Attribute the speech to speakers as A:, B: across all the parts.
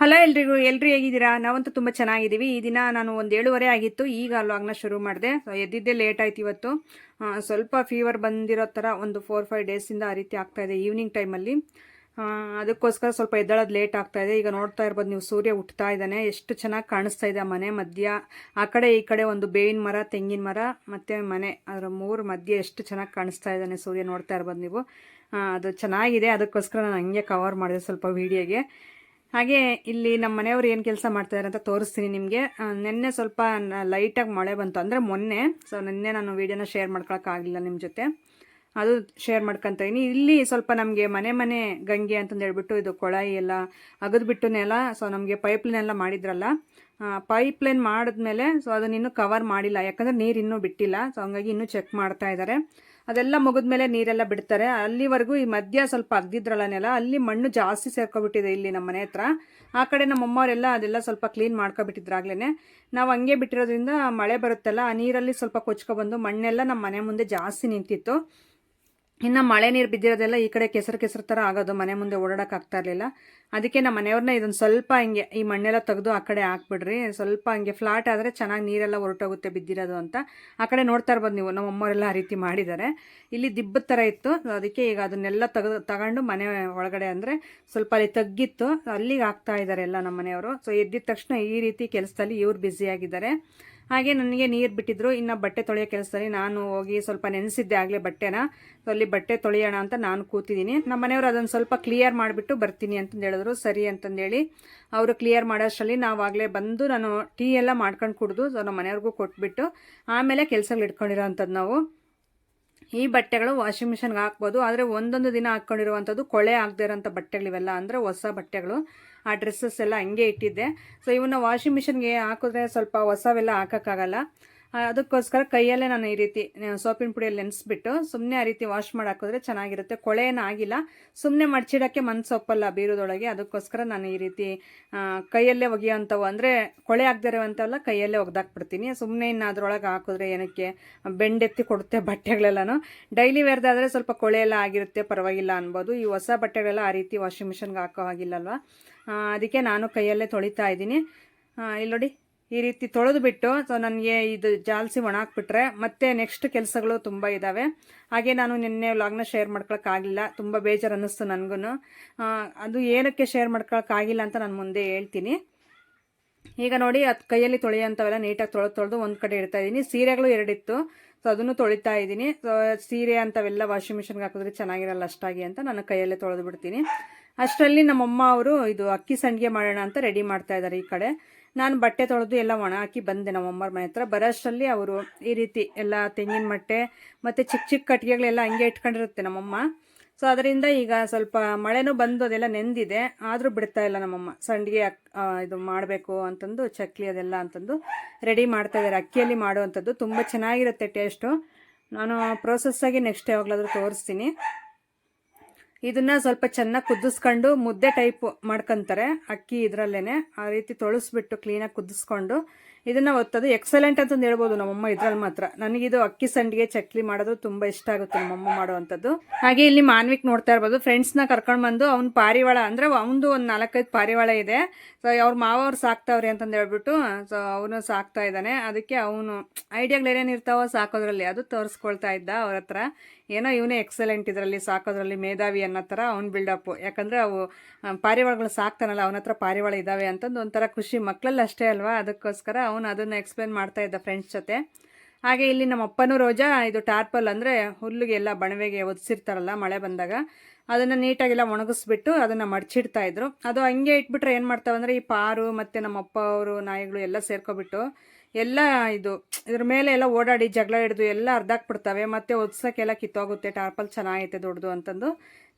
A: Hello ಎಲ್ರಿಗೂ, ಎಲ್ರಿ ಹೇಗಿದ್ದೀರಾ? ನಾವಂತೂ ತುಂಬ ಚೆನ್ನಾಗಿದ್ದೀವಿ. ಈ ದಿನ ನಾನು ಒಂದು ಏಳುವರೆ ಆಗಿತ್ತು. ಈಗ ಲಾಗ್ನ ಶುರು ಮಾಡಿದೆ. ಸೊ ಎದ್ದಿದ್ದೇ ಲೇಟ್ ಆಯ್ತು ಇವತ್ತು. ಸ್ವಲ್ಪ ಫೀವರ್ ಬಂದಿರೋ ಥರ ಒಂದು ಫೋರ್ ಫೈವ್ ಡೇಸಿಂದ ಆ ರೀತಿ ಆಗ್ತಾ ಇದೆ ಈವ್ನಿಂಗ್ ಟೈಮಲ್ಲಿ ಅದಕ್ಕೋಸ್ಕರ ಸ್ವಲ್ಪ ಎದ್ದಳೋದು ಲೇಟ್ ಆಗ್ತಾ ಇದೆ. ಈಗ ನೋಡ್ತಾ ಇರ್ಬೋದು ನೀವು, ಸೂರ್ಯ ಉಟ್ತಾ ಇದ್ದಾನೆ. ಎಷ್ಟು ಚೆನ್ನಾಗಿ ಕಾಣಿಸ್ತಾ ಇದೆ ಮನೆ ಮಧ್ಯ. ಆ ಕಡೆ, ಈ ಕಡೆ ಒಂದು ಬೇವಿನ ಮರ, ತೆಂಗಿನ ಮರ, ಮತ್ತು ಮನೆ. ಅದರ ಮೂರು ಮಧ್ಯೆ ಎಷ್ಟು ಚೆನ್ನಾಗಿ ಕಾಣಿಸ್ತಾ ಇದ್ದಾನೆ ಸೂರ್ಯ ನೋಡ್ತಾ ಇರ್ಬೋದು ನೀವು. ಅದು ಚೆನ್ನಾಗಿದೆ. ಅದಕ್ಕೋಸ್ಕರ ನಾನು ಹಂಗೆ ಕವರ್ ಮಾಡಿದೆ ಸ್ವಲ್ಪ ವೀಡಿಯೋಗೆ ಹಾಗೆ ಇಲ್ಲಿ ನಮ್ಮ ಮನೆಯವರು ಏನು ಕೆಲಸ ಮಾಡ್ತಿದ್ದಾರೆ ಅಂತ ತೋರಿಸ್ತೀನಿ ನಿಮಗೆ. ನಿನ್ನೆ ಸ್ವಲ್ಪ ಲೈಟಾಗಿ ಮಳೆ ಬಂತು. ಅಂದರೆ ಮೊನ್ನೆ. ಸೊ ನಿನ್ನೆ ನಾನು ವೀಡಿಯೋನ ಶೇರ್ ಮಾಡ್ಕೊಳಕ್ಕಾಗಲಿಲ್ಲ ನಿಮ್ಮ ಜೊತೆ. ಅದು ಶೇರ್ ಮಾಡ್ಕೊತ ಇದೀನಿ. ಇಲ್ಲಿ ಸ್ವಲ್ಪ ನಮಗೆ ಮನೆ ಮನೆ ಗಂಗೆ ಅಂತಂದು ಹೇಳ್ಬಿಟ್ಟು ಇದು ಕೊಳಾಯಿ ಎಲ್ಲ ಅಗದ್ಬಿಟ್ಟು ನೆಲ ಸೊ ನಮಗೆ ಪೈಪ್ಲೈನ್ ಎಲ್ಲ ಮಾಡಿದ್ರಲ್ಲ ಪೈಪ್ಲೈನ್ ಮಾಡಿದ್ಮೇಲೆ ಸೊ ಅದನ್ನ ಇನ್ನೂ ಕವರ್ ಮಾಡಿಲ್ಲ. ಯಾಕಂದರೆ ನೀರು ಇನ್ನೂ ಬಿಟ್ಟಿಲ್ಲ. ಸೊ ಹಂಗಾಗಿ ಇನ್ನೂ ಚೆಕ್ ಮಾಡ್ತಾ ಇದ್ದಾರೆ ಅದೆಲ್ಲ ಮುಗಿದ್ಮೇಲೆ ನೀರೆಲ್ಲ ಬಿಡ್ತಾರೆ. ಅಲ್ಲಿವರೆಗೂ ಈ ಮಧ್ಯ ಸ್ವಲ್ಪ ಅಗ್ದಿದ್ರಲ್ಲ ನೆಲ, ಅಲ್ಲಿ ಮಣ್ಣು ಜಾಸ್ತಿ ಸೇರ್ಕೊಬಿಟ್ಟಿದೆ ಇಲ್ಲಿ ನಮ್ಮ ಮನೆ ಹತ್ರ. ಆ ಕಡೆ ನಮ್ಮ ಅಮ್ಮವರೆಲ್ಲ ಅದೆಲ್ಲ ಸ್ವಲ್ಪ ಕ್ಲೀನ್ ಮಾಡ್ಕೊಬಿಟ್ಟಿದ್ರಾಗ್ಲೇ ನಾವು ಹಂಗೆ ಬಿಟ್ಟಿರೋದ್ರಿಂದ ಮಳೆ ಬರುತ್ತಲ್ಲ, ಆ ನೀರಲ್ಲಿ ಸ್ವಲ್ಪ ಕೊಚ್ಕೊಬಂದು ಮಣ್ಣೆಲ್ಲ ನಮ್ಮ ಮನೆ ಮುಂದೆ ಜಾಸ್ತಿ ನಿಂತಿತ್ತು. ಇನ್ನು ಮಳೆ ನೀರು ಬಿದ್ದಿರೋದೆಲ್ಲ ಈ ಕಡೆ ಕೆಸರು ಕೆಸರು ಥರ ಆಗೋದು, ಮನೆ ಮುಂದೆ ಓಡಾಡಕ್ಕೆ ಆಗ್ತಾ ಇರಲಿಲ್ಲ. ಅದಕ್ಕೆ ನಮ್ಮ ಮನೆಯವ್ರನ್ನ ಇದೊಂದು ಸ್ವಲ್ಪ ಹಿಂಗೆ ಈ ಮಣ್ಣೆಲ್ಲ ತೆಗೆದು ಆ ಕಡೆ ಹಾಕ್ಬಿಡ್ರಿ, ಸ್ವಲ್ಪ ಹಿಂಗೆ ಫ್ಲಾಟ್ ಆದರೆ ಚೆನ್ನಾಗಿ ನೀರೆಲ್ಲ ಹೊರಟೋಗುತ್ತೆ ಬಿದ್ದಿರೋದು ಅಂತ. ಆ ಕಡೆ ನೋಡ್ತಾ ಇರ್ಬೋದು ನೀವು, ನಮ್ಮ ಅಮ್ಮವರೆಲ್ಲ ಆ ರೀತಿ ಮಾಡಿದ್ದಾರೆ. ಇಲ್ಲಿ ದಿಬ್ಬದ ಥರ ಇತ್ತು, ಅದಕ್ಕೆ ಈಗ ಅದನ್ನೆಲ್ಲ ತೆಗೆದು ತಗೊಂಡು ಮನೆ ಒಳಗಡೆ ಅಂದರೆ ಸ್ವಲ್ಪ ಅಲ್ಲಿ ತಗ್ಗಿತ್ತು, ಅಲ್ಲಿಗೆ ಹಾಕ್ತಾ ಇದ್ದಾರೆ ಎಲ್ಲ ನಮ್ಮ ಮನೆಯವರು. ಸೊ ಎದ್ದಿದ ತಕ್ಷಣ ಈ ರೀತಿ ಕೆಲಸದಲ್ಲಿ ಇವ್ರು ಬ್ಯುಸಿಯಾಗಿದ್ದಾರೆ ಹಾಗೆ ನನಗೆ ನೀರು ಬಿಟ್ಟಿದ್ರು, ಇನ್ನು ಬಟ್ಟೆ ತೊಳೆಯೋ ಕೆಲಸದಲ್ಲಿ ನಾನು ಹೋಗಿ ಸ್ವಲ್ಪ ನೆನೆಸಿದ್ದೆ ಆಗಲೇ ಬಟ್ಟೆನ. ಸೊ ಅಲ್ಲಿ ಬಟ್ಟೆ ತೊಳೆಯೋಣ ಅಂತ ನಾನು ಕೂತಿದ್ದೀನಿ. ನಮ್ಮ ಮನೆಯವರು ಅದನ್ನು ಸ್ವಲ್ಪ ಕ್ಲಿಯರ್ ಮಾಡಿಬಿಟ್ಟು ಬರ್ತೀನಿ ಅಂತಂದು ಹೇಳಿದ್ರು. ಸರಿ ಅಂತಂದೇಳಿ ಅವರು ಕ್ಲಿಯರ್ ಮಾಡೋಷ್ಟರಲ್ಲಿ ನಾವಾಗಲೇ ಬಂದು ನಾನು ಟೀ ಎಲ್ಲ ಮಾಡ್ಕೊಂಡು ಕುಡಿದು ಸೊ ನಮ್ಮ ಮನೆಯವ್ರಿಗೂ ಕೊಟ್ಬಿಟ್ಟು ಆಮೇಲೆ ಕೆಲಸಗಳು ಇಟ್ಕೊಂಡಿರೋ ಅಂಥದ್ದು ನಾವು. ಈ ಬಟ್ಟೆಗಳು ವಾಷಿಂಗ್ ಮಿಷನ್ಗೆ ಹಾಕ್ಬೋದು. ಆದರೆ ಒಂದೊಂದು ದಿನ ಹಾಕ್ಕೊಂಡಿರುವಂಥದ್ದು ಕೊಳೆ ಆಗದೇ ಇರೋಂಥ ಬಟ್ಟೆಗಳಿವೆಲ್ಲ ಅಂದರೆ ಹೊಸ ಬಟ್ಟೆಗಳು. ಆ ಡ್ರೆಸ್ಸಸ್ ಎಲ್ಲ ಹಂಗೆ ಇಟ್ಟಿದ್ದೆ. ಸೊ ಇವನ್ನ ವಾಷಿಂಗ್ ಮಿಷಿನ್ಗೆ ಹಾಕಿದ್ರೆ ಸ್ವಲ್ಪ ಹೊಸವೆಲ್ಲ ಹಾಕೋಕ್ಕಾಗಲ್ಲ. ಅದಕ್ಕೋಸ್ಕರ ಕೈಯಲ್ಲೇ ನಾನು ಈ ರೀತಿ ಸೋಪಿನ ಪುಡಿಯಲ್ಲಿ ನೆನೆಸ್ಬಿಟ್ಟು ಸುಮ್ಮನೆ ಆ ರೀತಿ ವಾಶ್ ಮಾಡಿ ಹಾಕಿದ್ರೆ ಚೆನ್ನಾಗಿರುತ್ತೆ. ಕೊಳೆ ಆಗಿಲ್ಲ. ಸುಮ್ಮನೆ ಮಡ್ಚಿಡೋಕ್ಕೆ ಮನ್ಸು ಸೊಪ್ಪಲ್ಲ ಬೀರೋದೊಳಗೆ. ಅದಕ್ಕೋಸ್ಕರ ನಾನು ಈ ರೀತಿ ಕೈಯಲ್ಲೇ ಒಗೆಯೋಂಥವು ಅಂದರೆ ಕೊಳೆ ಆಗದೇ ಇರೋವಂಥವೆಲ್ಲ ಕೈಯಲ್ಲೇ ಒಗೆದಾಕ್ಬಿಡ್ತೀನಿ. ಸುಮ್ಮನೆ ಇನ್ನು ಅದರೊಳಗೆ ಹಾಕಿದ್ರೆ ಏನಕ್ಕೆ, ಬೆಂಡೆತ್ತಿ ಕೊಡುತ್ತೆ ಬಟ್ಟೆಗಳೆಲ್ಲನೂ. ಡೈಲಿ ವೇರ್ದಾದರೆ ಸ್ವಲ್ಪ ಕೊಳೆ ಎಲ್ಲ ಆಗಿರುತ್ತೆ, ಪರವಾಗಿಲ್ಲ ಅನ್ಬೋದು. ಈ ಹೊಸ ಬಟ್ಟೆಗಳೆಲ್ಲ ಆ ರೀತಿ ವಾಷಿಂಗ್ ಮಿಷನ್ಗೆ ಹಾಕೋ ಹಾಗಿಲ್ಲಲ್ವ ಅದಕ್ಕೆ ನಾನು ಕೈಯಲ್ಲೇ ತೊಳಿತಾ ಇದ್ದೀನಿ. ಇಲ್ಲಿ ನೋಡಿ, ಈ ರೀತಿ ತೊಳೆದು ಬಿಟ್ಟು, ಸೊ ನನಗೆ ಇದು ಜಾಲಿಸಿ ಒಣಾಕ್ಬಿಟ್ರೆ ಮತ್ತೆ ನೆಕ್ಸ್ಟ್ ಕೆಲಸಗಳು ತುಂಬ ಇದ್ದಾವೆ ಹಾಗೆ ನಾನು ನಿನ್ನೆ ವ್ಲಾಗ್ನ ಶೇರ್ ಮಾಡ್ಕೊಳಕ್ಕಾಗಿಲ್ಲ ತುಂಬ ಬೇಜಾರು ಅನ್ನಿಸ್ತು ನನಗೂ ಅದು ಏನಕ್ಕೆ ಶೇರ್ ಮಾಡ್ಕೊಳಕ್ಕಾಗಿಲ್ಲ ಅಂತ ನಾನು ಮುಂದೆ ಹೇಳ್ತೀನಿ. ಈಗ ನೋಡಿ, ಅದು ಕೈಯಲ್ಲಿ ತೊಳೆಯೋಂಥವೆಲ್ಲ ನೀಟಾಗಿ ತೊಳೆದು ತೊಳೆದು ಒಂದು ಕಡೆ ಇಡ್ತಾ ಇದ್ದೀನಿ. ಸೀರೆಗಳು ಎರಡಿತ್ತು. ಸೊ ಅದನ್ನು ತೊಳಿತಾ ಇದ್ದೀನಿ. ಸೊ ಸೀರೆ ಅಂಥವೆಲ್ಲ ವಾಷಿಂಗ್ ಮಿಷಿನ್ಗೆ ಹಾಕಿದ್ರೆ ಚೆನ್ನಾಗಿರಲ್ಲ ಅಷ್ಟಾಗಿ ಅಂತ ನಾನು ಕೈಯಲ್ಲೇ ತೊಳೆದು ಬಿಡ್ತೀನಿ. ಅಷ್ಟರಲ್ಲಿ ನಮ್ಮಮ್ಮ ಅವರು, ಇದು ಅಕ್ಕಿ ಸಂಡಿಗೆ ಮಾಡೋಣ ಅಂತ ರೆಡಿ ಮಾಡ್ತಾ ಇದ್ದಾರೆ ಈ ಕಡೆ. ನಾನು ಬಟ್ಟೆ ತೊಳೆದು ಎಲ್ಲ ಒಣ ಹಾಕಿ ಬಂದೆ ನಮ್ಮಮ್ಮರ ಮನೆ ಹತ್ರ. ಬರೋಷ್ಟರಲ್ಲಿ ಅವರು ಈ ರೀತಿ ಎಲ್ಲ ತೆಂಗಿನ ಮಟ್ಟೆ ಮತ್ತು ಚಿಕ್ಕ ಚಿಕ್ಕ ಕಟ್ಟಿಗೆಗಳೆಲ್ಲ ಹಂಗೆ ಇಟ್ಕೊಂಡಿರುತ್ತೆ ನಮ್ಮಮ್ಮ. ಸೊ ಅದರಿಂದ ಈಗ ಸ್ವಲ್ಪ ಮಳೆನೂ ಬಂದು ಅದೆಲ್ಲ ನೆಂದಿದೆ. ಆದರೂ ಬಿಡ್ತಾ ಇಲ್ಲ ನಮ್ಮಮ್ಮ. ಸಂಡಿಗೆ ಇದು ಮಾಡಬೇಕು ಅಂತಂದು, ಚಕ್ಲಿ ಅದೆಲ್ಲ ಅಂತಂದು ರೆಡಿ ಮಾಡ್ತಾ ಇದ್ದಾರೆ. ಅಕ್ಕಿಯಲ್ಲಿ ಮಾಡುವಂಥದ್ದು ತುಂಬ ಚೆನ್ನಾಗಿರುತ್ತೆ ಟೇಸ್ಟು ನಾನು ಪ್ರೋಸೆಸ್ಸಾಗಿ ನೆಕ್ಸ್ಟ್ ಯಾವಾಗಲಾದರೂ ತೋರಿಸ್ತೀನಿ. ಇದನ್ನು ಸ್ವಲ್ಪ ಚೆನ್ನಾಗಿ ಕುದಿಸ್ಕೊಂಡು ಮುದ್ದೆ ಟೈಪ್ ಮಾಡ್ಕೊಂತಾರೆ. ಅಕ್ಕಿ ಇದರಲ್ಲೇ ಆ ರೀತಿ ತೊಳಸ್ಬಿಟ್ಟು ಕ್ಲೀನಾಗಿ ಕುದಿಸ್ಕೊಂಡು ಇದನ್ನ ಒತ್ತದು. ಎಕ್ಸಲೆಂಟ್ ಅಂತಂದು ಹೇಳ್ಬೋದು ನಮ್ಮಮ್ಮ ಇದ್ರಲ್ಲಿ ಮಾತ್ರ. ನನಗಿದು ಅಕ್ಕಿ ಸಂಡಿಗೆ ಚಕ್ಲಿ ಮಾಡೋದು ತುಂಬಾ ಇಷ್ಟ ಆಗುತ್ತೆ ನಮ್ಮಮ್ಮ ಮಾಡುವಂಥದ್ದು. ಹಾಗೆ ಇಲ್ಲಿ ಮಾನ್ವಿಕ್ ನೋಡ್ತಾ ಇರ್ಬೋದು. ಫ್ರೆಂಡ್ಸ್ನ ಕರ್ಕೊಂಡು ಬಂದು ಅವ್ನ ಪಾರಿವಾಳ ಅಂದ್ರೆ ಅವನದು ಒಂದು ನಾಲ್ಕೈದು ಪಾರಿವಾಳ ಇದೆ. ಸೊ ಅವ್ರ ಮಾವ ಅವ್ರು ಸಾಕ್ತಾವ್ರಿ ಅಂತಂದು ಹೇಳ್ಬಿಟ್ಟು ಸೊ ಅವನು ಸಾಕ್ತಾ ಇದ್ದಾನೆ. ಅದಕ್ಕೆ ಅವನು, ಐಡಿಯಾಗಳು ಏನೇನು ಇರ್ತಾವೋ ಸಾಕೋದ್ರಲ್ಲಿ ಅದು ತೋರಿಸ್ಕೊಳ್ತಾ ಇದ್ದ ಅವ್ರ ಹತ್ರ. ಏನೋ ಇವನೇ ಎಕ್ಸಲೆಂಟ್ ಇದರಲ್ಲಿ, ಸಾಕೋದ್ರಲ್ಲಿ ಮೇಧಾವಿ ಅನ್ನೋ ಥರ ಅವ್ನ ಬಿಲ್ಡಪ್ಪು ಯಾಕಂದರೆ ಅವು ಪಾರಿವಾಳಗಳು ಸಾಕ್ತಾನಲ್ಲ, ಅವನ ಹತ್ರ ಪಾರಿವಾಳ ಇದ್ದಾವೆ ಅಂತಂದು ಒಂಥರ ಖುಷಿ. ಮಕ್ಕಳಲ್ಲಿ ಅಷ್ಟೇ ಅಲ್ವಾ? ಅದಕ್ಕೋಸ್ಕರ ಅವನು ಅದನ್ನು ಎಕ್ಸ್ಪ್ಲೇನ್ ಮಾಡ್ತಾ ಇದ್ದ ಫ್ರೆಂಡ್ಸ್ ಜೊತೆ. ಹಾಗೆ ಇಲ್ಲಿ ನಮ್ಮ ಅಪ್ಪನೂ ರೋಜಾ, ಇದು ಟಾರ್ಪಲ್ ಅಂದರೆ ಹುಲ್ಲಿಗೆ ಎಲ್ಲ ಬಣವೆಗೆ ಒದಿಸಿರ್ತಾರಲ್ಲ ಮಳೆ ಬಂದಾಗ. ಅದನ್ನು ನೀಟಾಗೆಲ್ಲ ಒಣಗಿಸ್ಬಿಟ್ಟು ಅದನ್ನು ಮಡಚಿಡ್ತಾ ಇದ್ರು. ಅದು ಹಂಗೆ ಇಟ್ಬಿಟ್ರೆ ಏನು ಮಾಡ್ತಾವಂದ್ರೆ ಈ ಪಾರು ಮತ್ತು ನಮ್ಮ ಅಪ್ಪ, ಅವರು, ನಾಯಿಗಳು ಎಲ್ಲ ಸೇರ್ಕೊಬಿಟ್ಟು ಎಲ್ಲ ಇದು, ಇದ್ರ ಮೇಲೆ ಎಲ್ಲ ಓಡಾಡಿ ಜಗಳ ಹಿಡಿದು ಎಲ್ಲ ಅರ್ಧಾಕ್ಬಿಡ್ತವೆ ಮತ್ತೆ ಒದ್ಸಕ್ಕೆಲ್ಲ ಕಿತ್ತೋಗುತ್ತೆ, ಟಾರ್ಪಲ್ ಚೆನ್ನಾಗೈತೆ ದೊಡ್ಡದು ಅಂತಂದು.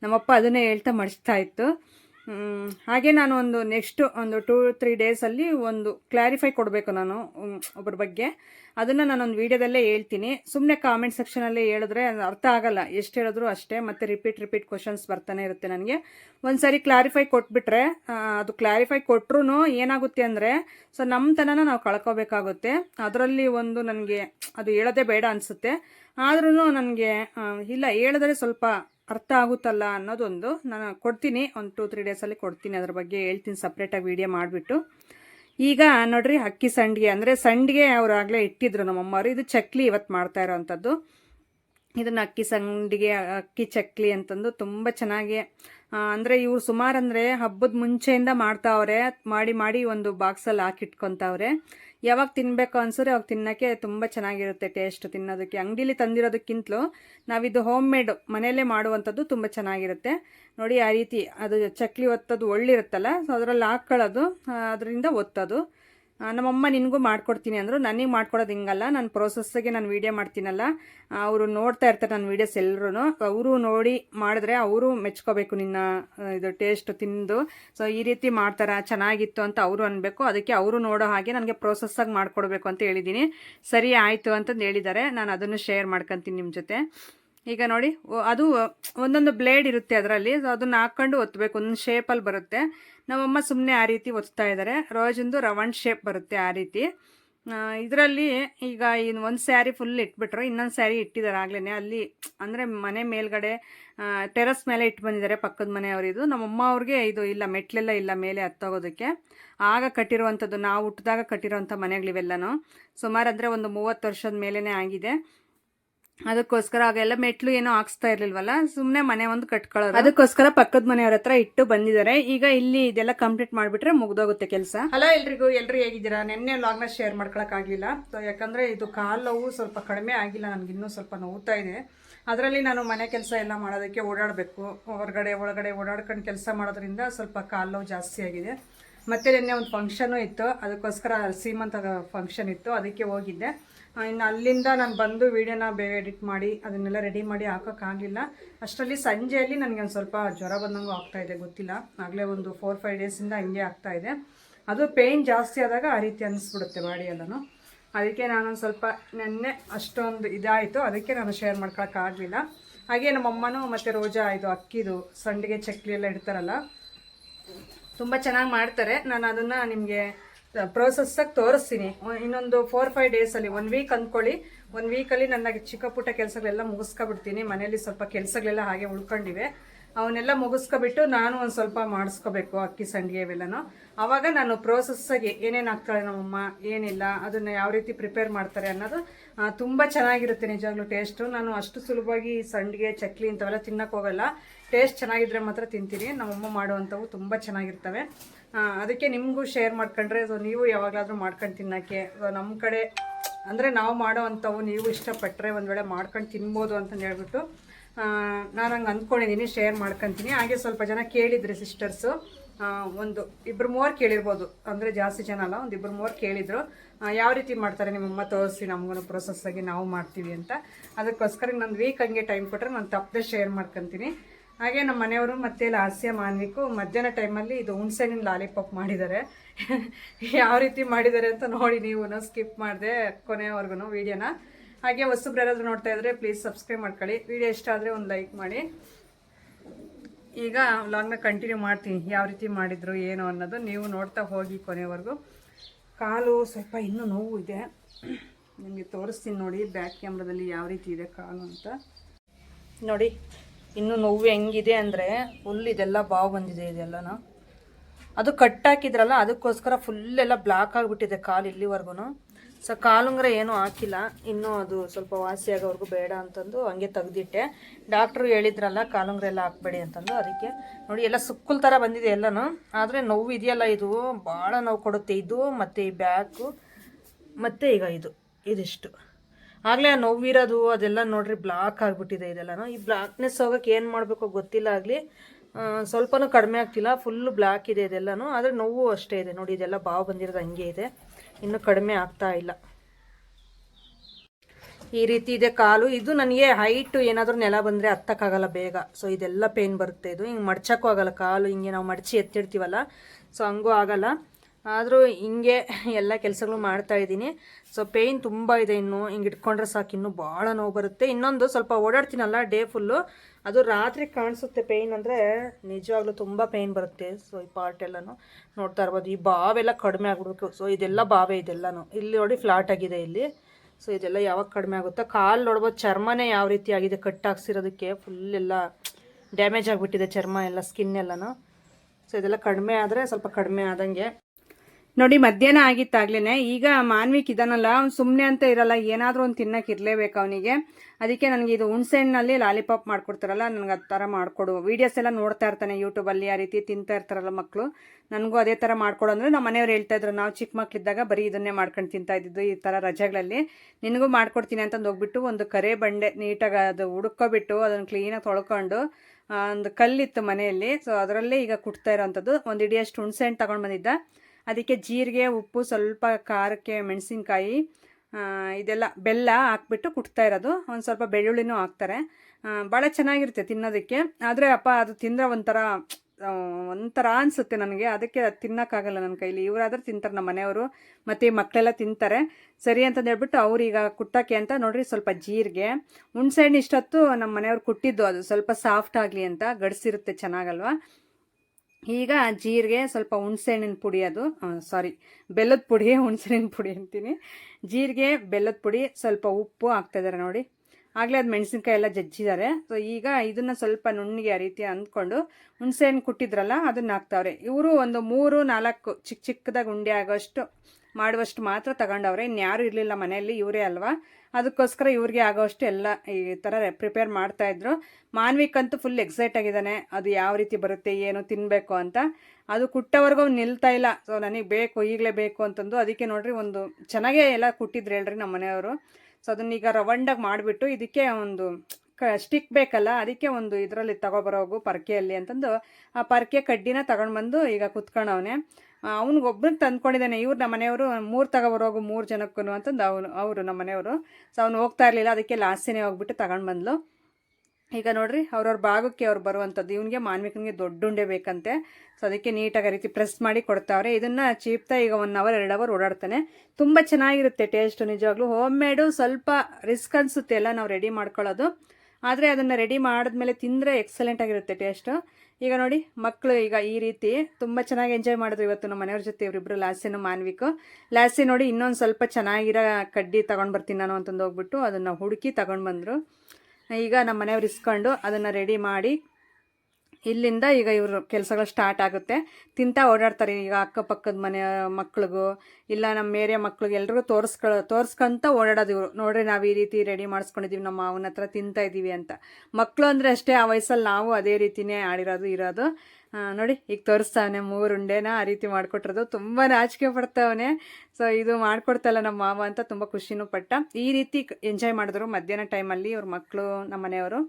A: ನಮ್ಮಪ್ಪ ಅದನ್ನೇ ಹೇಳ್ತಾ ಮಡಿಸ್ತಾ ಇತ್ತು. ಹಾಗೆ ನಾನು ಒಂದು ನೆಕ್ಸ್ಟ್ ಒಂದು ಟೂ ತ್ರೀ ಡೇಸಲ್ಲಿ ಒಂದು ಕ್ಲಾರಿಫೈ ಕೊಡಬೇಕು ನಾನು ಒಬ್ಬರ ಬಗ್ಗೆ. ಅದನ್ನು ನಾನೊಂದು ವೀಡಿಯೋದಲ್ಲೇ ಹೇಳ್ತೀನಿ. ಸುಮ್ಮನೆ ಕಾಮೆಂಟ್ ಸೆಕ್ಷನಲ್ಲೇ ಹೇಳಿದ್ರೆ ಅರ್ಥ ಆಗಲ್ಲ. ಎಷ್ಟು ಹೇಳಿದ್ರು ಅಷ್ಟೇ, ಮತ್ತೆ ರಿಪೀಟ್ ರಿಪೀಟ್ ಕ್ವಶನ್ಸ್ ಬರ್ತಾನೆ ಇರುತ್ತೆ ನನಗೆ. ಒಂದ್ಸರಿ ಕ್ಲಾರಿಫೈ ಕೊಟ್ಬಿಟ್ರೆ ಅದು ಕ್ಲಾರಿಫೈ ಕೊಟ್ಟರು ಏನಾಗುತ್ತೆ ಅಂದರೆ ಸೊ ನಮ್ಮತನನ ನಾವು ಕಳ್ಕೋಬೇಕಾಗುತ್ತೆ. ಅದರಲ್ಲಿ ಒಂದು ನನಗೆ ಅದು ಹೇಳೋದೇ ಬೇಡ ಅನಿಸುತ್ತೆ. ಆದ್ರೂ ನನಗೆ ಇಲ್ಲ, ಹೇಳಿದ್ರೆ ಸ್ವಲ್ಪ ಅರ್ಥ ಆಗುತ್ತಲ್ಲ ಅನ್ನೋದೊಂದು ನಾನು ಕೊಡ್ತೀನಿ. ಒಂದು ಟೂ ತ್ರೀ ಡೇಸಲ್ಲಿ ಕೊಡ್ತೀನಿ. ಅದ್ರ ಬಗ್ಗೆ ಹೇಳ್ತೀನಿ ಸಪ್ರೇಟಾಗಿ ವಿಡಿಯೋ ಮಾಡಿಬಿಟ್ಟು. ಈಗ ನೋಡ್ರಿ ಅಕ್ಕಿ ಸಂಡಿಗೆ. ಅಂದರೆ ಸಂಡಿಗೆ ಅವರು ಆಗಲೇ ಇಟ್ಟಿದ್ರು ನಮ್ಮಮ್ಮವರು. ಇದು ಚಕ್ಲಿ ಇವತ್ತು ಮಾಡ್ತಾ ಇರೋವಂಥದ್ದು ಇದನ್ನು ಅಕ್ಕಿ ಸಂಡಿಗೆ, ಅಕ್ಕಿ ಚಕ್ಲಿ ಅಂತಂದು ತುಂಬ ಚೆನ್ನಾಗಿ ಅಂದರೆ ಇವ್ರು ಸುಮಾರು ಅಂದರೆ ಹಬ್ಬದ ಮುಂಚೆಯಿಂದ ಮಾಡ್ತಾವ್ರೆ. ಮಾಡಿ ಮಾಡಿ ಒಂದು ಬಾಕ್ಸಲ್ಲಿ ಹಾಕಿಟ್ಕೊತಾವ್ರೆ. ಯಾವಾಗ ತಿನ್ನಬೇಕು ಅನ್ಸಿದ್ರೆ ಅವಾಗ ತಿನ್ನೋಕ್ಕೆ ತುಂಬ ಚೆನ್ನಾಗಿರುತ್ತೆ ಟೇಸ್ಟ್ ತಿನ್ನೋದಕ್ಕೆ. ಅಂಗಡಿಲಿ ತಂದಿರೋದಕ್ಕಿಂತಲೂ ನಾವಿದು ಹೋಮ್ ಮೇಡ್ ಮನೆಯಲ್ಲೇ ಮಾಡುವಂಥದ್ದು ತುಂಬ ಚೆನ್ನಾಗಿರುತ್ತೆ. ನೋಡಿ ಆ ರೀತಿ ಅದು ಚಕ್ಲಿ ಒತ್ತೋದು ಒಳ್ಳಿರುತ್ತಲ್ಲ ಸೊ ಅದರಲ್ಲಿ ಹಾಕ್ಕೊಳ್ಳೋದು ಅದರಿಂದ ಒತ್ತೋದು. ನಮ್ಮಮ್ಮ ನಿನಗೂ ಮಾಡ್ಕೊಡ್ತೀನಿ ಅಂದರು. ನನಗೆ ಮಾಡ್ಕೊಡೋದು ಹಿಂಗಲ್ಲ. ನಾನು ಪ್ರೋಸೆಸ್ಗೆ ನಾನು ವೀಡಿಯೋ ಮಾಡ್ತೀನಲ್ಲ. ಅವರು ನೋಡ್ತಾ ಇರ್ತಾರೆ ನನ್ನ ವೀಡಿಯೋಸ್ ಎಲ್ಲರೂ ಅವರು ನೋಡಿ ಮಾಡಿದ್ರೆ ಅವರು ಮೆಚ್ಕೋಬೇಕು ನಿನ್ನ ಇದು ಟೇಸ್ಟ್ ತಿಂದು. ಸೊ ಈ ರೀತಿ ಮಾಡ್ತಾರೆ, ಚೆನ್ನಾಗಿತ್ತು ಅಂತ ಅವರು ಅನ್ಬೇಕು. ಅದಕ್ಕೆ ಅವರು ನೋಡೋ ಹಾಗೆ ನನಗೆ ಪ್ರೋಸೆಸ್ಸಾಗಿ ಮಾಡಿಕೊಡ್ಬೇಕು ಅಂತ ಹೇಳಿದ್ದೀನಿ ಸರಿ, ಆಯಿತು ಅಂತಂದು ಹೇಳಿದ್ದಾರೆ. ನಾನು ಅದನ್ನು ಶೇರ್ ಮಾಡ್ಕೊತೀನಿ ನಿಮ್ಮ ಜೊತೆ. ಈಗ ನೋಡಿ ಅದು ಒಂದೊಂದು ಬ್ಲೇಡ್ ಇರುತ್ತೆ ಅದರಲ್ಲಿ. ಅದನ್ನ ಹಾಕ್ಕೊಂಡು ಒತ್ತಬೇಕು ಒಂದು ಶೇಪಲ್ಲಿ ಬರುತ್ತೆ. ನಮ್ಮಮ್ಮ ಸುಮ್ಮನೆ ಆ ರೀತಿ ಒತ್ತಾ ಇದ್ದಾರೆ ರೋಜಂದು ರವಂಡ್ ಶೇಪ್ ಬರುತ್ತೆ ಆ ರೀತಿ. ಇದರಲ್ಲಿ ಈಗ ಇನ್ನು ಒಂದು ಸ್ಯಾರಿ ಫುಲ್ ಇಟ್ಬಿಟ್ರು. ಇನ್ನೊಂದು ಸ್ಯಾರಿ ಇಟ್ಟಿದ್ದಾರೆ ಆಗ್ಲೇ ಅಲ್ಲಿ, ಅಂದರೆ ಮನೆ ಮೇಲ್ಗಡೆ ಟೆರಸ್ ಮೇಲೆ ಇಟ್ಟು ಬಂದಿದ್ದಾರೆ ಪಕ್ಕದ ಮನೆಯವರಿದು. ನಮ್ಮಮ್ಮ ಅವ್ರಿಗೆ ಇದು ಇಲ್ಲ, ಮೆಟ್ಲೆಲ್ಲ ಇಲ್ಲ ಮೇಲೆ ಹತ್ತೋಗೋದಕ್ಕೆ. ಆಗ ಕಟ್ಟಿರುವಂಥದ್ದು, ನಾವು ಹುಟ್ಟಿದಾಗ ಕಟ್ಟಿರುವಂಥ ಮನೆಗಳಿವೆಲ್ಲನೂ. ಸುಮಾರು ಅಂದರೆ ಒಂದು ಮೂವತ್ತು ವರ್ಷದ ಮೇಲೇ ಆಗಿದೆ. ಅದಕ್ಕೋಸ್ಕರ ಆಗೆಲ್ಲ ಮೆಟ್ಲು ಏನೋ ಹಾಕ್ಸ್ತಾ ಇರ್ಲಿಲ್ವಲ್ಲ? ಸುಮ್ಮನೆ ಮನೆ ಒಂದು ಕಟ್ಕೊಳ್ಳೋದು. ಅದಕ್ಕೋಸ್ಕರ ಪಕ್ಕದ ಮನೆಯವ್ರ ಹತ್ರ ಇಟ್ಟು ಬಂದಿದ್ದಾರೆ. ಈಗ ಇಲ್ಲಿ ಇದೆಲ್ಲ ಕಂಪ್ಲೀಟ್ ಮಾಡಿಬಿಟ್ರೆ ಮುಗ್ದೋಗುತ್ತೆ ಕೆಲಸ. ಹಲೋ ಎಲ್ರಿಗೂ ಎಲ್ರು ಹೇಗಿದ್ದೀರಾ? ನಿನ್ನೆ ಲಾಗ್ನ ಶೇರ್ ಮಾಡ್ಕೊಳಕ್ಕಾಗಲಿಲ್ಲ ಸೊ ಯಾಕಂದ್ರೆ ಇದು ಕಾಲು ನೋವು ಸ್ವಲ್ಪ ಕಡಿಮೆ ಆಗಿಲ್ಲ ನನಗೆ ಇನ್ನೂ ಸ್ವಲ್ಪ ನೋವುತ್ತಾ ಇದೆ. ಅದರಲ್ಲಿ ನಾನು ಮನೆ ಕೆಲಸ ಎಲ್ಲ ಮಾಡೋದಕ್ಕೆ ಓಡಾಡಬೇಕು. ಹೊರಗಡೆ ಒಳಗಡೆ ಓಡಾಡ್ಕೊಂಡು ಕೆಲಸ ಮಾಡೋದ್ರಿಂದ ಸ್ವಲ್ಪ ಕಾಲು ನೋವು ಜಾಸ್ತಿ ಆಗಿದೆ. ಮತ್ತೆ ನಿನ್ನೆ ಒಂದು ಫಂಕ್ಷನು ಇತ್ತು. ಅದಕ್ಕೋಸ್ಕರ ಸೀಮಂತ ಫಂಕ್ಷನ್ ಇತ್ತು. ಅದಕ್ಕೆ ಹೋಗಿದ್ದೆ. ಇನ್ನು ಅಲ್ಲಿಂದ ನಾನು ಬಂದು ವೀಡಿಯೋನ ಬೇಗ ಎಡಿಟ್ ಮಾಡಿ ಅದನ್ನೆಲ್ಲ ರೆಡಿ ಮಾಡಿ ಹಾಕೋಕ್ಕಾಗಲಿಲ್ಲ ಅಷ್ಟರಲ್ಲಿ ಸಂಜೆಯಲ್ಲಿ ನನಗೆ ಒಂದು ಸ್ವಲ್ಪ ಜ್ವರ ಬಂದಂಗೂ ಆಗ್ತಾ ಇದೆ, ಗೊತ್ತಿಲ್ಲ. ಆಗಲೇ ಒಂದು ಫೋರ್ ಫೈವ್ ಡೇಸಿಂದ ಹಂಗೆ ಇದೆ. ಅದು ಪೇಯ್ನ್ ಜಾಸ್ತಿ ಆದಾಗ ಆ ರೀತಿ ಅನಿಸ್ಬಿಡುತ್ತೆ ಬಾಡಿ ಎಲ್ಲನೂ. ಅದಕ್ಕೆ ನಾನೊಂದು ಸ್ವಲ್ಪ ನೆನ್ನೆ ಅಷ್ಟೊಂದು ಇದಾಯಿತು. ಅದಕ್ಕೆ ನಾನು ಶೇರ್ ಮಾಡ್ಕೊಳಕ್ಕಾಗಲಿಲ್ಲ. ಹಾಗೆ ನಮ್ಮಮ್ಮನೂ ಮತ್ತು ರೋಜಾ ಇದು ಅಕ್ಕಿದು ಸಂಡಿಗೆ ಚಕ್ಲಿ ಎಲ್ಲ ಇಡ್ತಾರಲ್ಲ, ತುಂಬ ಚೆನ್ನಾಗಿ ಮಾಡ್ತಾರೆ. ನಾನು ಅದನ್ನು ನಿಮಗೆ ಪ್ರೋಸೆಸ್ಸಾಗಿ ತೋರಿಸ್ತೀನಿ. ಇನ್ನೊಂದು ಫೋರ್ ಫೈವ್ ಡೇಸಲ್ಲಿ ಒನ್ ವೀಕ್ ಅಂದ್ಕೊಳ್ಳಿ ಒನ್ ವೀಕಲ್ಲಿ ನನ್ನ ಚಿಕ್ಕ ಪುಟ್ಟ ಕೆಲಸಗಳೆಲ್ಲ ಮುಗಿಸ್ಕೊಬಿಡ್ತೀನಿ. ಮನೆಯಲ್ಲಿ ಸ್ವಲ್ಪ ಕೆಲಸಗಳೆಲ್ಲ ಹಾಗೆ ಉಳ್ಕೊಂಡಿವೆ. ಅವನ್ನೆಲ್ಲ ಮುಗಿಸ್ಕೊಬಿಟ್ಟು ನಾನು ಒಂದು ಸ್ವಲ್ಪ ಮಾಡಿಸ್ಕೋಬೇಕು ಅಕ್ಕಿ, ಸಂಡಿಗೆ ಇವೆಲ್ಲನೂ. ಆವಾಗ ನಾನು ಪ್ರೋಸೆಸ್ಸಾಗಿ ಏನೇನು ಹಾಕ್ತಾಳೆ ನಮ್ಮಮ್ಮ, ಏನಿಲ್ಲ, ಅದನ್ನು ಯಾವ ರೀತಿ ಪ್ರಿಪೇರ್ ಮಾಡ್ತಾರೆ ಅನ್ನೋದು ತುಂಬಾ ಚೆನ್ನಾಗಿರುತ್ತೆ ನಿಜವಾಗ್ಲೂ ಟೇಸ್ಟು ನಾನು ಅಷ್ಟು ಸುಲಭವಾಗಿ ಸಂಡಿಗೆ, ಚಕ್ಲಿ ಇಂಥವೆಲ್ಲ ತಿನ್ನೋಕ್ಕೋಗಲ್ಲ ಟೇಸ್ಟ್ ಚೆನ್ನಾಗಿದ್ರೆ ಮಾತ್ರ ತಿಂತೀನಿ. ನಮ್ಮಮ್ಮ ಮಾಡುವಂಥವು ತುಂಬ ಚೆನ್ನಾಗಿರ್ತವೆ. ಅದಕ್ಕೆ ನಿಮಗೂ ಶೇರ್ ಮಾಡ್ಕೊಂಡ್ರೆ ಸೊ ನೀವು ಯಾವಾಗಲಾದರೂ ಮಾಡ್ಕೊಂಡು ತಿನ್ನೋಕ್ಕೆ. ಸೊ ನಮ್ಮ ಕಡೆ, ಅಂದರೆ ನಾವು ಮಾಡೋ ಅಂಥವು ನೀವು ಇಷ್ಟಪಟ್ಟರೆ ಒಂದು ವೇಳೆ ಮಾಡ್ಕೊಂಡು ತಿನ್ಬೋದು ಅಂತಂದು ಹೇಳ್ಬಿಟ್ಟು ನಾನು ಹಂಗೆ ಅಂದ್ಕೊಂಡಿದ್ದೀನಿ ಶೇರ್ ಮಾಡ್ಕೊತೀನಿ. ಹಾಗೆ ಸ್ವಲ್ಪ ಜನ ಕೇಳಿದ್ರಿ ಸಿಸ್ಟರ್ಸು ಒಂದು ಇಬ್ಬರು ಮೂವರು ಕೇಳಿರ್ಬೋದು. ಅಂದರೆ ಜಾಸ್ತಿ ಜನ ಅಲ್ಲ, ಒಂದು ಇಬ್ಬರು ಮೂವರು ಕೇಳಿದರು. ಯಾವ ರೀತಿ ಮಾಡ್ತಾರೆ ನಿಮ್ಮಮ್ಮ ತೋರಿಸಿ ನಮಗೂ ಪ್ರೊಸೆಸ್ಸಾಗಿ ನಾವು ಮಾಡ್ತೀವಿ ಅಂತ. ಅದಕ್ಕೋಸ್ಕರ ನಾನು ವೀಕ್ ಹಂಗೆ ಟೈಮ್ ಕೊಟ್ಟರೆ ನಾನು ತಪ್ಪದೆ ಶೇರ್ ಮಾಡ್ಕೊತೀನಿ. ಹಾಗೆ ನಮ್ಮ ಮನೆಯವರು ಮತ್ತೆ ಲಾಸ್ಯ ಮಾನ್ವಿಕು ಮಧ್ಯಾಹ್ನ ಟೈಮಲ್ಲಿ ಇದು ಹುಣ್ಸೆಹಣ್ಣಿನ ಲಾಲಿಪಾಪ್ ಮಾಡಿದ್ದಾರೆ. ಯಾವ ರೀತಿ ಮಾಡಿದ್ದಾರೆ ಅಂತ ನೋಡಿ ನೀವು ಸ್ಕಿಪ್ ಮಾಡಿದೆ ಕೊನೆಯವರೆಗೂ ವೀಡಿಯೋನ. ಹಾಗೆ ಹೊಸಬ್ರು ಯಾರಾದರೂ ನೋಡ್ತಾ ಇದ್ರೆ ಪ್ಲೀಸ್ ಸಬ್ಸ್ಕ್ರೈಬ್ ಮಾಡ್ಕೊಳ್ಳಿ. ವಿಡಿಯೋ ಇಷ್ಟ ಆದರೆ ಒಂದು ಲೈಕ್ ಮಾಡಿ. ಈಗ ವ್ಲಾಗ್ನ ಕಂಟಿನ್ಯೂ ಮಾಡ್ತೀನಿ. ಯಾವ ರೀತಿ ಮಾಡಿದ್ರು, ಏನು ಅನ್ನೋದು ನೀವು ನೋಡ್ತಾ ಹೋಗಿ ಕೊನೆವರೆಗೂ. ಕಾಲು ಸ್ವಲ್ಪ ಇನ್ನೂ ನೋವು ಇದೆ. ನಿಮಗೆ ತೋರಿಸ್ತೀನಿ ನೋಡಿ ಬ್ಯಾಕ್ ಕ್ಯಾಮ್ರಾದಲ್ಲಿ ಯಾವ ರೀತಿ ಇದೆ ಕಾಲು ಅಂತ. ನೋಡಿ ಇನ್ನೂ ನೋವು ಹೆಂಗಿದೆ ಅಂದರೆ ಫುಲ್ ಇದೆಲ್ಲ ಬಾವು ಬಂದಿದೆ ಇದೆಲ್ಲನೂ. ಅದು ಕಟ್ ಹಾಕಿದ್ರಲ್ಲ, ಅದಕ್ಕೋಸ್ಕರ ಫುಲ್ ಎಲ್ಲ ಬ್ಲಾಕ್ ಆಗಿಬಿಟ್ಟಿದೆ ಕಾಲು ಇಲ್ಲಿವರೆಗೂ ಸೊ ಕಾಲುಂಗ್ರೆ ಏನೂ ಹಾಕಿಲ್ಲ. ಇನ್ನೂ ಅದು ಸ್ವಲ್ಪ ವಾಸಿ ಆಗೋವರೆಗೂ ಬೇಡ ಅಂತಂದು ಹಂಗೆ ತೆಗ್ದಿಟ್ಟೆ. ಡಾಕ್ಟ್ರು ಹೇಳಿದ್ರಲ್ಲ ಕಾಲುಂಗ್ರೆ ಎಲ್ಲ ಹಾಕ್ಬೇಡಿ ಅಂತಂದು, ಅದಕ್ಕೆ ನೋಡಿ ಎಲ್ಲ ಸುಕ್ಕುಲ್ ಥರ ಬಂದಿದೆ ಎಲ್ಲನೂ. ಆದರೆ ನೋವು ಇದೆಯಲ್ಲ ಇದು ಭಾಳ ನೋವು ಕೊಡುತ್ತೆ. ಇದು ಮತ್ತು ಈ ಬ್ಯಾಕು, ಮತ್ತು ಈಗ ಇದು, ಇದಿಷ್ಟು. ಆಗಲೇ ಆ ನೋವಿರೋದು ಅದೆಲ್ಲ ನೋಡ್ರಿ ಬ್ಲಾಕ್ ಆಗಿಬಿಟ್ಟಿದೆ ಇದೆಲ್ಲನೂ. ಈ ಬ್ಲಾಕ್ನೆಸ್ ಹೋಗೋಕೆ ಏನು ಮಾಡಬೇಕು ಗೊತ್ತಿಲ್ಲ ಆಗಲಿ. ಸ್ವಲ್ಪನೂ ಕಡಿಮೆ ಆಗ್ತಿಲ್ಲ. ಫುಲ್ಲು ಬ್ಲ್ಯಾಕ್ ಇದೆ ಇದೆಲ್ಲನೂ. ಆದರೆ ನೋವು ಅಷ್ಟೇ ಇದೆ. ನೋಡಿ, ಇದೆಲ್ಲ ಬಾವು ಬಂದಿರೋದು ಹಂಗೆ ಇದೆ. ಇನ್ನೂ ಕಡಿಮೆ ಆಗ್ತಾ ಇಲ್ಲ. ಈ ರೀತಿ ಇದೆ ಕಾಲು. ಇದು ನನಗೆ ಹೈಟು ಏನಾದರೂ ನೆಲ ಬಂದರೆ ಹತ್ತಕ್ಕಾಗಲ್ಲ ಬೇಗ. ಸೊ ಇದೆಲ್ಲ ಪೇನ್ ಬರುತ್ತೆ. ಇದು ಹಿಂಗೆ ಮಡ್ಚಕ್ಕೂ ಆಗಲ್ಲ ಕಾಲು. ಹಿಂಗೆ ನಾವು ಮಡಚಿ ಎತ್ತಿಡ್ತೀವಲ್ಲ ಸೊ ಹಂಗೂ ಆಗಲ್ಲ. ಆದರೂ ಹಿಂಗೆ ಎಲ್ಲ ಕೆಲಸಗಳು ಮಾಡ್ತಾ ಇದ್ದೀನಿ. ಸೊ ಪೇಯ್ನ್ ತುಂಬ ಇದೆ ಇನ್ನು. ಹಿಂಗೆ ಇಟ್ಕೊಂಡ್ರೆ ಸಾಕು. ಇನ್ನೂ ಭಾಳ ನೋವು ಬರುತ್ತೆ. ಇನ್ನೊಂದು ಸ್ವಲ್ಪ ಓಡಾಡ್ತೀನಲ್ಲ, ಡೇ ಫುಲ್ಲು ಅದು ರಾತ್ರಿ ಕಾಣಿಸುತ್ತೆ ಪೇಯ್ನ್ ಅಂದರೆ ನಿಜವಾಗ್ಲೂ ತುಂಬ ಪೇಯ್ನ್ ಬರುತ್ತೆ. ಸೊ ಈ ಪಾರ್ಟ್ ನೋಡ್ತಾ ಇರ್ಬೋದು. ಈ ಬಾವೆಲ್ಲ ಕಡಿಮೆ ಆಗ್ಬಿಡ್ಬೇಕು. ಸೊ ಇದೆಲ್ಲ ಬಾವೆ ಇದೆಲ್ಲನೂ. ಇಲ್ಲಿ ನೋಡಿ ಫ್ಲಾಟ್ ಆಗಿದೆ ಇಲ್ಲಿ. ಸೊ ಇದೆಲ್ಲ ಯಾವಾಗ ಕಡಿಮೆ ಆಗುತ್ತೋ. ಕಾಲು ನೋಡ್ಬೋದು ಚರ್ಮನೇ ಯಾವ ರೀತಿ ಆಗಿದೆ. ಕಟ್ ಹಾಕ್ಸಿರೋದಕ್ಕೆ ಫುಲ್ ಎಲ್ಲ ಡ್ಯಾಮೇಜ್ ಆಗಿಬಿಟ್ಟಿದೆ ಚರ್ಮ ಎಲ್ಲ ಸ್ಕಿನ್ ಎಲ್ಲನೂ. ಸೊ ಇದೆಲ್ಲ ಕಡಿಮೆ ಆದರೆ ಸ್ವಲ್ಪ ಕಡಿಮೆ ಆದಂಗೆ. ನೋಡಿ, ಮಧ್ಯಾಹ್ನ ಆಗಿತ್ತಾಗ್ಲೇ ಈಗ ಮಾನ್ವಿಕ್ ಇದನ್ನಲ್ಲ ಅವ್ನು ಸುಮ್ಮನೆ ಅಂತ ಇರಲ್ಲ, ಏನಾದರೂ ಒಂದು ತಿನ್ನಕ್ಕೆ ಇರಲೇಬೇಕು ಅವನಿಗೆ. ಅದಕ್ಕೆ ನನಗೆ ಇದು ಹುಣ್ಸೆಹಣ್ಣಲ್ಲಿ ಲಾಲಿಪಾಪ್ ಮಾಡ್ಕೊಡ್ತಾರಲ್ಲ, ನನಗೆ ಅದು ಥರ ಮಾಡಿಕೊಡು. ವೀಡಿಯೋಸ್ ಎಲ್ಲ ನೋಡ್ತಾ ಇರ್ತಾನೆ ಯೂಟ್ಯೂಬಲ್ಲಿ ಆ ರೀತಿ ತಿಂತಾ ಇರ್ತಾರಲ್ಲ ಮಕ್ಕಳು ನನಗೂ ಅದೇ ಥರ ಮಾಡ್ಕೊಡು ಅಂದರೆ ನಮ್ಮ ಮನೆಯವ್ರು ಹೇಳ್ತಾ ಇದ್ರು, ನಾವು ಚಿಕ್ಕ ಮಕ್ಕಳಿದ್ದಾಗ ಬರೀ ಇದನ್ನೇ ಮಾಡ್ಕೊಂಡು ತಿಂತಾ ಇದ್ದಿದ್ದು ಈ ಥರ ರಜೆಗಳಲ್ಲಿ. ನಿನಗೂ ಮಾಡ್ಕೊಡ್ತೀನಿ ಅಂತಂದು ಹೋಗ್ಬಿಟ್ಟು ಒಂದು ಕರೆ ಬಂಡೆ ನೀಟಾಗಿ ಅದು ಹುಡ್ಕೊಬಿಟ್ಟು ಅದನ್ನು ಕ್ಲೀನಾಗಿ ತೊಳ್ಕೊಂಡು ಒಂದು ಕಲ್ಲಿತ್ತು ಮನೆಯಲ್ಲಿ. ಸೊ ಅದರಲ್ಲೇ ಈಗ ಕುಟ್ತಾ ಇರೋವಂಥದ್ದು ಒಂದು ಇಡಿಯಷ್ಟು ಹುಣ್ಸೆಹಣ್ಣು ತಗೊಂಡು ಬಂದಿದ್ದ. ಅದಕ್ಕೆ ಜೀರಿಗೆ, ಉಪ್ಪು, ಸ್ವಲ್ಪ ಖಾರಕ್ಕೆ ಮೆಣಸಿನ್ಕಾಯಿ ಇದೆಲ್ಲ ಬೆಲ್ಲ ಹಾಕ್ಬಿಟ್ಟು ಕುಟ್ತಾ ಇರೋದು. ಒಂದು ಸ್ವಲ್ಪ ಬೆಳ್ಳುಳ್ಳಿನೂ ಹಾಕ್ತಾರೆ. ಭಾಳ ಚೆನ್ನಾಗಿರುತ್ತೆ ತಿನ್ನೋದಕ್ಕೆ. ಆದರೆ ಅಪ್ಪ ಅದು ತಿಂದರೆ ಒಂಥರ ಒಂಥರ ಅನಿಸುತ್ತೆ ನನಗೆ. ಅದಕ್ಕೆ ಅದು ತಿನ್ನೋಕ್ಕಾಗಲ್ಲ ನನ್ನ ಕೈಲಿ. ಇವರಾದರೂ ತಿಂತಾರೆ ನಮ್ಮ ಮನೆಯವರು. ಮತ್ತು ಮಕ್ಕಳೆಲ್ಲ ತಿಂತಾರೆ. ಸರಿ ಅಂತಂದು ಹೇಳ್ಬಿಟ್ಟು ಅವ್ರೀಗ ಕುಟ್ಟಕ್ಕೆ ಅಂತ ನೋಡ್ರಿ ಸ್ವಲ್ಪ ಜೀರಿಗೆ. ಹುಣ್ಸೆಹಣ್ಣು ಇಷ್ಟೊತ್ತು ನಮ್ಮ ಮನೆಯವ್ರು ಕುಟ್ಟಿದ್ದು ಅದು. ಸ್ವಲ್ಪ ಸಾಫ್ಟ್ ಆಗಲಿ ಅಂತ. ಗಡಿಸಿರುತ್ತೆ ಚೆನ್ನಾಗಲ್ವಾ? ಈಗ ಜೀರಿಗೆ ಸ್ವಲ್ಪ ಹುಣಸೆಹಣ್ಣಿನ ಪುಡಿ ಅದು. ಸಾರಿ ಬೆಲ್ಲದ ಪುಡಿ, ಹುಣಸೆಹಣ್ಣಿನ ಪುಡಿ ಅಂತೀನಿ. ಜೀರಿಗೆ, ಬೆಲ್ಲದ ಪುಡಿ, ಸ್ವಲ್ಪ ಉಪ್ಪು ಹಾಕ್ತಾಯಿದ್ದಾರೆ ನೋಡಿ. ಆಗಲೇ ಅದು ಮೆಣಸಿನ್ಕಾಯಿ ಎಲ್ಲ ಜಜ್ಜಿದ್ದಾರೆ ಸೊ ಈಗ ಇದನ್ನು ಸ್ವಲ್ಪ ನುಣ್ಣಿಗೆ ಆ ರೀತಿ ಅಂದ್ಕೊಂಡು ಹುಣಸೆಹಣ್ಣು ಕುಟ್ಟಿದ್ರಲ್ಲ, ಅದನ್ನ ಹಾಕ್ತಾವ್ರೆ. ಇವರು ಒಂದು ಮೂರು, ನಾಲ್ಕು ಚಿಕ್ಕ ಚಿಕ್ಕದಾಗಿ ಉಂಡೆ ಆಗೋಷ್ಟು, ಮಾಡುವಷ್ಟು ಮಾತ್ರ ತಗೊಂಡವ್ರೆ. ಇನ್ಯಾರೂ ಇರಲಿಲ್ಲ ಮನೆಯಲ್ಲಿ, ಇವರೇ ಅಲ್ವಾ? ಅದಕ್ಕೋಸ್ಕರ ಇವ್ರಿಗೆ ಆಗೋಷ್ಟು ಎಲ್ಲ ಈ ಥರ ಪ್ರಿಪೇರ್ ಮಾಡ್ತಾಯಿದ್ರು ಮಾನ್ವಿಕ್ ಅಂತೂ ಫುಲ್ ಎಕ್ಸೈಟ್ ಆಗಿದ್ದಾನೆ. ಅದು ಯಾವ ರೀತಿ ಬರುತ್ತೆ, ಏನು ತಿನ್ನಬೇಕು ಅಂತ. ಅದು ಕುಟ್ಟವರೆಗೂ ಅವ್ನು ನಿಲ್ತಾ ಇಲ್ಲ. ಸೊ ನನಗೆ ಬೇಕು, ಈಗಲೇ ಬೇಕು ಅಂತಂದು. ಅದಕ್ಕೆ ನೋಡ್ರಿ, ಒಂದು ಚೆನ್ನಾಗೇ ಎಲ್ಲ ಕುಟ್ಟಿದ್ರು ಹೇಳ್ರಿ ನಮ್ಮ ಮನೆಯವರು ಸೊ ಅದನ್ನೀಗ ರವಂಡಾಗಿ ಮಾಡಿಬಿಟ್ಟು ಇದಕ್ಕೆ ಒಂದು ಸ್ಟಿಕ್ ಬೇಕಲ್ಲ, ಅದಕ್ಕೆ ಒಂದು ಇದರಲ್ಲಿ ತಗೊಬರೋಗು ಪರ್ಕೆಯಲ್ಲಿ ಅಂತಂದು ಆ ಪರ್ಕೆ ಕಡ್ಡಿನ ತಗೊಂಡು ಬಂದು ಈಗ ಕುತ್ಕೊಂಡವನೆ ಅವ್ನಿಗೊಬ್ಬನಿಗೆ ತಂದ್ಕೊಂಡಿದ್ದಾನೆ, ಇವ್ರು ನಮ್ಮ ಮನೆಯವರು ಮೂರು ತಗೊಬರೋಗು ಮೂರು ಜನಕ್ಕೂ ಅಂತಂದು ಅವನು, ಅವರು ನಮ್ಮ ಮನೆಯವರು. ಸೊ ಅವ್ನು ಹೋಗ್ತಾ ಇರಲಿಲ್ಲ, ಅದಕ್ಕೆ ಲಾಸ್ಟಿನೇ ಹೋಗ್ಬಿಟ್ಟು ತಗೊಂಡು ಬಂದ್ಲು ಈಗ ನೋಡ್ರಿ, ಅವ್ರವ್ರ ಭಾಗಕ್ಕೆ ಅವ್ರು ಬರುವಂಥದ್ದು. ಇವನಿಗೆ ಮಾನ್ವಿಕನಿಗೆ ದೊಡ್ಡ ಉಂಡೆ ಬೇಕಂತೆ. ಸೊ ಅದಕ್ಕೆ ನೀಟಾಗಿ ರೀತಿ ಪ್ರೆಸ್ ಮಾಡಿ ಕೊಡ್ತಾವ್ರೆ. ಇದನ್ನು ಚೀಪ್ತಾ ಈಗ ಒನ್ ಅವರ್ ಎರಡು ಅವರ್ ಓಡಾಡ್ತಾನೆ. ತುಂಬ ಚೆನ್ನಾಗಿರುತ್ತೆ ಟೇಸ್ಟು ನಿಜವಾಗ್ಲೂ. ಹೋಮ್ ಮೇಡು ಸ್ವಲ್ಪ ರಿಸ್ಕ್ ಅನಿಸುತ್ತೆ ಎಲ್ಲ ನಾವು ರೆಡಿ ಮಾಡ್ಕೊಳ್ಳೋದು. ಆದರೆ ಅದನ್ನು ರೆಡಿ ಮಾಡಿದ್ಮೇಲೆ ತಿಂದರೆ ಎಕ್ಸಲೆಂಟ್ ಆಗಿರುತ್ತೆ ಟೇಸ್ಟು ಈಗ ನೋಡಿ ಮಕ್ಕಳು ಈಗ ಈ ರೀತಿ ತುಂಬ ಚೆನ್ನಾಗಿ ಎಂಜಾಯ್ ಮಾಡಿದ್ರು ಇವತ್ತು ನಮ್ಮ ಮನೆಯವ್ರ ಜೊತೆ ಇವರಿಬ್ಬರು ಲಾಸ್ಯನು ಮಾನ್ವಿಕು. ಲಾಸಿ ನೋಡಿ ಇನ್ನೊಂದು ಸ್ವಲ್ಪ ಚೆನ್ನಾಗಿರೋ ಕಡ್ಡಿ ತಗೊಂಡು ಬರ್ತೀನಿ ನಾನು ಅಂತಂದು ಹೋಗ್ಬಿಟ್ಟು ಅದನ್ನು ಹುಡುಕಿ ತಗೊಂಡು ಬಂದರು. ಈಗ ನಮ್ಮ ಮನೆಯವ್ರು ಇಸ್ಕೊಂಡು ಅದನ್ನು ರೆಡಿ ಮಾಡಿ ಇಲ್ಲಿಂದ ಈಗ ಇವರು ಕೆಲಸಗಳು ಸ್ಟಾರ್ಟ್ ಆಗುತ್ತೆ. ತಿಂತಾ ಓಡಾಡ್ತಾರೆ ಈಗ ಅಕ್ಕಪಕ್ಕದ ಮನೆ, ಮಕ್ಳಿಗೂ, ಇಲ್ಲ ನಮ್ಮ ಏರಿಯಾ ಮಕ್ಳಿಗೆ ಎಲ್ರಿಗೂ ತೋರಿಸ್ಕೊ, ತೋರಿಸ್ಕೊಂತ ಓಡಾಡೋದು ಇವರು. ನೋಡ್ರಿ ನಾವು ಈ ರೀತಿ ರೆಡಿ ಮಾಡಿಸ್ಕೊಂಡಿದ್ದೀವಿ ನಮ್ಮ ಅವನ ಹತ್ರ ತಿಂತಾ ಇದ್ದೀವಿ ಅಂತ. ಮಕ್ಕಳು ಅಂದರೆ ಅಷ್ಟೇ ಆ ವಯಸ್ಸಲ್ಲಿ ನಾವು ಅದೇ ರೀತಿನೇ ಆಡಿರೋದು, ಇರೋದು. ನೋಡಿ, ಈಗ ತೋರಿಸ್ತಾವನೆ ಮೂರು ಉಂಡೆನ ಆ ರೀತಿ ಮಾಡಿಕೊಟ್ಟಿರೋದು. ತುಂಬ ನಾಚಿಕೆ ಪಡ್ತಾವನೆ. ಸೊ ಇದು ಮಾಡಿಕೊಡ್ತಲ್ಲ ನಮ್ಮ ಮಾವ ಅಂತ ತುಂಬ ಖುಷಿನೂ ಪಟ್ಟ. ಈ ರೀತಿ ಎಂಜಾಯ್ ಮಾಡಿದ್ರು ಮಧ್ಯಾಹ್ನ ಟೈಮಲ್ಲಿ ಇವ್ರ ಮಕ್ಕಳು ನಮ್ಮ ಮನೆಯವರು.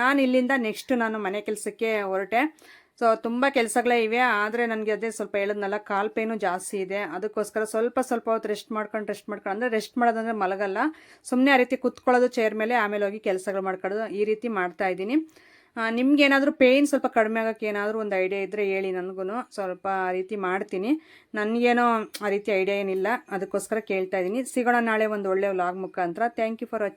A: ನಾನು ಇಲ್ಲಿಂದ ನೆಕ್ಸ್ಟ್ ನಾನು ಮನೆ ಕೆಲಸಕ್ಕೆ ಹೊರಟೆ. ಸೊ ತುಂಬ ಕೆಲಸಗಳೇ ಇವೆ. ಆದರೆ ನನಗೆ ಅದೇ ಸ್ವಲ್ಪ ಹೇಳಿದ್ನಲ್ಲ, ಕಾಲು ಪೇನು ಜಾಸ್ತಿ ಇದೆ. ಅದಕ್ಕೋಸ್ಕರ ಸ್ವಲ್ಪ ಸ್ವಲ್ಪ ಹೊತ್ತು ರೆಸ್ಟ್ ಮಾಡ್ಕೊಂಡು ರೆಸ್ಟ್ ಮಾಡ್ಕೊಂಡು, ಅಂದರೆ ರೆಸ್ಟ್ ಮಾಡೋದಂದ್ರೆ ಮಲಗಲ್ಲ. ಸುಮ್ಮನೆ ಆ ರೀತಿ ಕುತ್ಕೊಳ್ಳೋದು ಚೇರ್ ಮೇಲೆ, ಆಮೇಲೆ ಹೋಗಿ ಕೆಲಸಗಳು ಮಾಡ್ಕೊಳ್ಳೋದು ಈ ರೀತಿ ಮಾಡ್ತಾ ಇದ್ದೀನಿ. ನಿಮ್ಗೆ ಏನಾದರೂ ಪೇಯ್ನ್ ಸ್ವಲ್ಪ ಕಡಿಮೆ ಆಗೋಕ್ಕೆ ಏನಾದರೂ ಒಂದು ಐಡಿಯಾ ಇದ್ದರೆ ಹೇಳಿ ನನಗೂ ಸ್ವಲ್ಪ ಆ ರೀತಿ ಮಾಡ್ತೀನಿ. ನನಗೇನೋ ಆ ರೀತಿ ಐಡಿಯಾ ಏನಿಲ್ಲ. ಅದಕ್ಕೋಸ್ಕರ ಕೇಳ್ತಾ ಇದ್ದೀನಿ ಸಿಗೋಣ ನಾಳೆ ಒಂದು ಒಳ್ಳೆಯ ವ್ಲಾಗ್ ಮುಖಾಂತರ. Thank you for watching